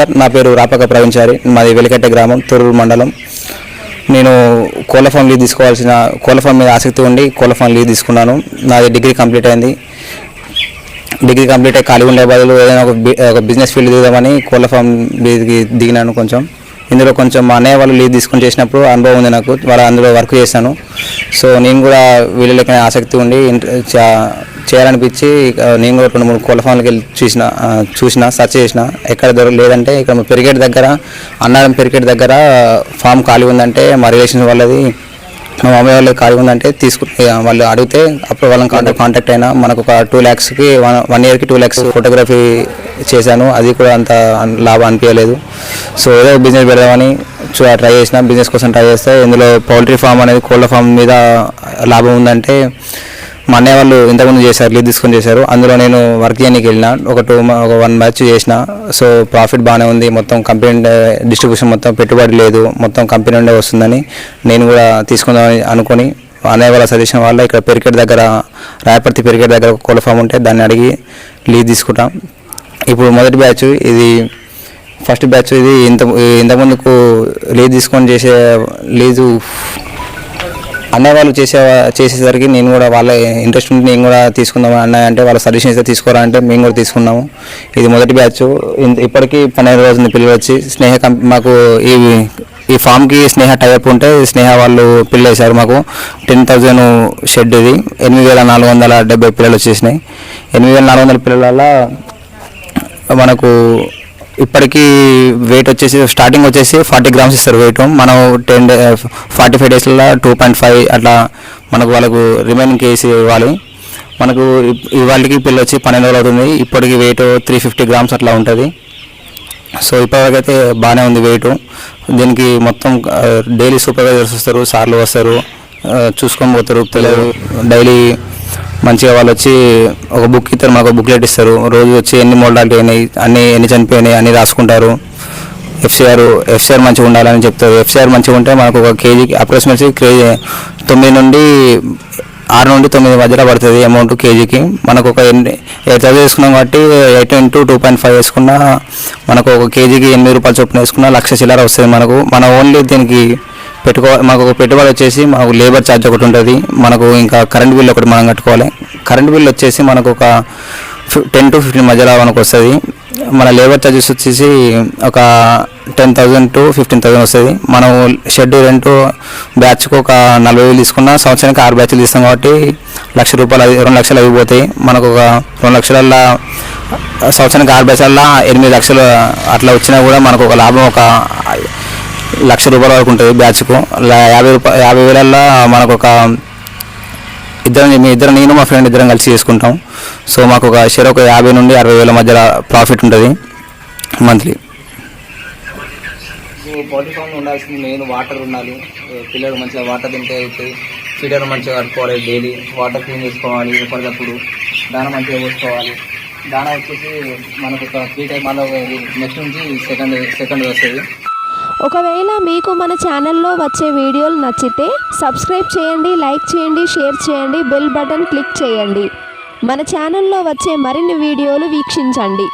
Sir నా పేరు రాపక ప్రవీణ్చారి మాది వెలికట్ట గ్రామం తొర్రూరు మండలం. నేను కోళ్ళ ఫామ్ లీవ్ తీసుకోవాల్సిన కోళ్ళ ఫామ్ మీద ఆసక్తి ఉండి కోళ్ళ ఫామ్ లీవ్ తీసుకున్నాను. నాది డిగ్రీ కంప్లీట్ అయింది. డిగ్రీ కంప్లీట్ అయ్యి ఖాళీ ఉండే బదులు ఏదైనా ఒక ఒక బిజినెస్ ఫీల్డ్ దిగుదామని కోళ్ళ ఫామ్ లీవ్కి దిగినాను కొంచెం. ఇందులో కొంచెం మా అన్నయ్య వాళ్ళు లీవ్ తీసుకొని చేసినప్పుడు అనుభవం ఉంది నాకు. వాళ్ళ అందులో వర్క్ చేశాను. సో నేను కూడా వీళ్ళ ఆసక్తి ఉండి చా- చేయాలనిపించి నేను కూడా రెండు మూడు కోళ్ళ ఫామ్లకి వెళ్ళి చూసిన చూసిన సర్చ్ చేసిన ఎక్కడ దొరక లేదంటే ఇక్కడ పెరిగేట్ దగ్గర అన్నారం పెరిగేట్ దగ్గర ఫామ్ ఖాళీ ఉందంటే మా రిలేషన్ వాళ్ళది మా మామయ్య వాళ్ళు ఖాళీ ఉందంటే తీసుకు వాళ్ళు అడిగితే అప్పుడు వాళ్ళని కాంటాక్ట్ కాంటాక్ట్ అయినా మనకు ఒక టూ ల్యాక్స్కి వన్ వన్ ఇయర్కి టూ ల్యాక్స్ ఫోటోగ్రఫీ చేశాను అది కూడా అంత లాభం అనిపించలేదు. సో ఏదో బిజినెస్ పెడదామని చూ ట్రై చేసిన బిజినెస్ కోసం ట్రై చేస్తే ఇందులో పౌల్ట్రీ ఫామ్ అనేది కోళ్ళ ఫామ్ మీద లాభం ఉందంటే మా అన్నయ్య వాళ్ళు ఇంతకుముందు చేశారు లీవ్ తీసుకొని చేశారు. అందులో నేను వర్క్ చేయడానికి వెళ్ళిన ఒక టూ ఒక వన్ బ్యాచ్ చేసిన. సో ప్రాఫిట్ బాగానే ఉంది. మొత్తం కంపెనీ డిస్ట్రిబ్యూషన్ మొత్తం పెట్టుబడి లేదు. మొత్తం కంపెనీ నుండే వస్తుందని నేను కూడా తీసుకుందామని అనుకొని అన్నయ్య వాళ్ళ సజెషన్ వల్ల ఇక్కడ పెరికెట్ దగ్గర రాయపర్తి పెరికెట్ దగ్గర ఒక కోళ్ళ ఫామ్ ఉంటే దాన్ని అడిగి లీవ్ తీసుకుంటాం. ఇప్పుడు మొదటి బ్యాచ్ ఇది ఫస్ట్ బ్యాచ్ ఇది ఇంత ఇంతకుముందుకు లీజ్ తీసుకొని చేసే లీజు అన్నయ్య వాళ్ళు చేసే చేసేసరికి నేను కూడా వాళ్ళ ఇంట్రెస్ట్ ఉంటే నేను కూడా తీసుకుందాం అన్నయ్య అంటే వాళ్ళ సజెషన్ ఇస్తే తీసుకోరా అంటే మేము కూడా తీసుకున్నాము. ఇది మొదటి బ్యాచ్ ఇప్పటికీ పన్నెండు రోజుల పిల్లలు వచ్చి స్నేహ మాకు ఈ ఈ ఫామ్కి స్నేహ టైప్ ఉంటే స్నేహ వాళ్ళు పిల్లలు వేశారు మాకు. టెన్ థౌజండ్ షెడ్ ఇది. ఎనిమిది వేల నాలుగు వందల డెబ్బై పిల్లలు వచ్చేసినాయి. ఎనిమిది వేల నాలుగు వందల పిల్లల మనకు ఇప్పటికీ వెయిట్ వచ్చేసి స్టార్టింగ్ వచ్చేసి ఫార్టీ గ్రామ్స్ ఇస్తారు వెయిట్ మనం టెన్ డే ఫార్టీ ఫైవ్ డేస్లో టూ పాయింట్ ఫైవ్ అట్లా మనకు వాళ్ళకు రిమైనింగ్ కేసు ఇవ్వాలి. మనకు ఇవాళకి పిల్ల వచ్చి పన్నెండు రోజులు అవుతుంది. ఇప్పటికి వెయిట్ త్రీ ఫిఫ్టీ గ్రామ్స్ అట్లా ఉంటుంది. సో ఇప్పటివరకు అయితే బాగానే ఉంది వెయిట్ దీనికి మొత్తం డైలీ సూపర్వైజర్స్ వస్తారు సార్లు వస్తారు చూసుకొని పోతారు పిల్లలు. డైలీ మంచిగా వాళ్ళు వచ్చి ఒక బుక్ ఇస్తారు మాకు ఒక బుక్లెట్ ఇస్తారు. రోజు వచ్చి ఎన్ని మోడల్టీ అయినాయి అన్ని ఎన్ని చనిపోయినాయి అన్ని రాసుకుంటారు. ఎఫ్సిఆర్ ఎఫ్సిఆర్ మంచిగా ఉండాలని చెప్తారు. ఎఫ్సిఆర్ మంచిగా ఉంటే మనకు ఒక కేజీకి అప్రాక్సిమేట్లీ కేజీ తొమ్మిది నుండి ఆరు నుండి తొమ్మిది మధ్యలో పడుతుంది అమౌంట్ కేజీకి. మనకు ఒక ఎన్ని ఎయిట్ థౌసండ్ వేసుకున్నాం కాబట్టి eight into two point five వేసుకున్నా మనకు ఒక కేజీకి ఎనిమిది రూపాయలు చొప్పున వేసుకున్నా లక్ష చిల్లర వస్తుంది మనకు. మన ఓన్లీ దీనికి పెట్టుకో మాకు ఒక పెట్టుబడి వచ్చేసి మాకు లేబర్ ఛార్జ్ ఒకటి ఉంటుంది. మనకు ఇంకా కరెంట్ బిల్ ఒకటి మనం కట్టుకోవాలి. కరెంట్ బిల్ వచ్చేసి మనకు ఒక టెన్ టు ఫిఫ్టీన్ మధ్యలో మనకు వస్తుంది. మన లేబర్ ఛార్జెస్ వచ్చేసి ఒక ten thousand to fifteen thousand వస్తుంది. మనం షెడ్ రెంట్ బ్యాచ్కి ఒక నలభై వేలు తీసుకున్నా సంవత్సరానికి ఆరు బ్యాచ్లు తీస్తాం కాబట్టి లక్ష రూపాయలు రెండు లక్షలు అయిపోతాయి మనకు ఒక రెండు లక్షలల్లా సంవత్సరానికి ఆరు బ్యాచ్లల్లో ఎనిమిది లక్షలు అట్లా వచ్చినా కూడా మనకు ఒక లాభం ఒక లక్ష రూపాయల వరకు ఉంటుంది బ్యాచ్కు. యాభై రూపాయ యాభై వేలల్లో మనకు ఒక ఇద్దరం మీ ఇద్దరు నేను మా ఫ్రెండ్ ఇద్దరం కలిసి చేసుకుంటాం. సో మాకు ఒక షేర్ ఒక యాభై నుండి అరవై వేల మధ్యలో ప్రాఫిట్ ఉంటుంది మంత్లీ. పౌల్ట్రీ ఫామ్లో ఉండాల్సింది మెయిన్ వాటర్ ఉండాలి. పిల్లలు మంచిగా వాటర్ తింటే అయితే ఫీడర్ మంచిగా కట్టుకోవాలి డైలీ. వాటర్ క్లీన్ చేసుకోవాలి ఎప్పటికప్పుడు. దాన మంచిగా పోసుకోవాలి. దాన వచ్చేసి మనకు ఒక త్రీ టైం మళ్ళీ నెక్స్ట్ నుంచి సెకండ్ సెకండ్ వస్తుంది. ఒకవేళ మీకు మన ఛానల్లో వచ్చే వీడియోలు నచ్చితే సబ్స్క్రైబ్ చేయండి లైక్ చేయండి షేర్ చేయండి బెల్ బటన్ క్లిక్ చేయండి. మన ఛానల్లో వచ్చే మరిన్ని వీడియోలు వీక్షించండి.